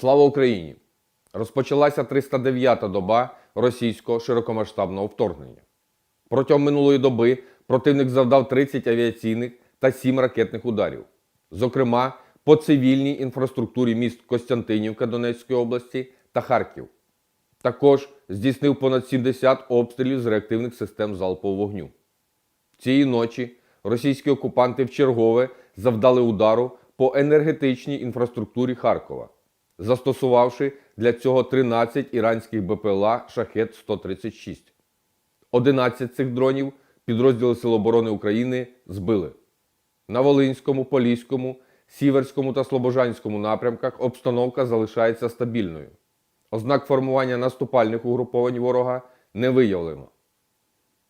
Слава Україні! Розпочалася 309-та доба російського широкомасштабного вторгнення. Протягом минулої доби противник завдав 30 авіаційних та 7 ракетних ударів, зокрема по цивільній інфраструктурі міст Костянтинівка Донецької області та Харків. Також здійснив понад 70 обстрілів з реактивних систем залпового вогню. Цієї ночі російські окупанти вчергове завдали удару по енергетичній інфраструктурі Харкова, застосувавши для цього 13 іранських БПЛА Шахет 136. 11 цих дронів підрозділи Сил оборони України збили. На Волинському, Поліському, Сіверському та Слобожанському напрямках обстановка залишається стабільною. Ознак формування наступальних угруповань ворога не виявлено.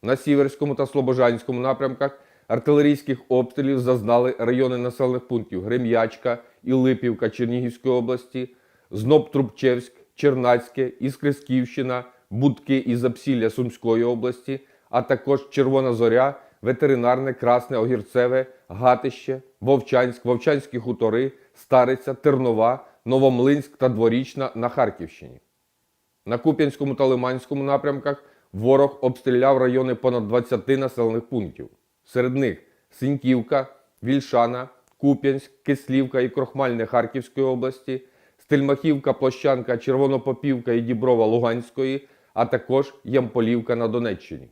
На Сіверському та Слобожанському напрямках артилерійських обстрілів зазнали райони населених пунктів Грем'ячка Липівка Чернігівської області, Зноб-Трубчевськ, Чернацьке, Іскрисківщина, Будки і Запсілля Сумської області, а також Червона Зоря, Ветеринарне, Красне, Огірцеве, Гатище, Вовчанськ, Вовчанські хутори, Стариця, Тернова, Новомлинськ та Дворічна на Харківщині. На Куп'янському та Лиманському напрямках ворог обстріляв райони понад 20 населених пунктів. Серед них Синьківка, Вільшана, Куп'янськ, Кислівка і Крохмальне Харківської області, Стельмахівка, Площанка, Червонопопівка і Діброва Луганської, а також Ямполівка на Донеччині.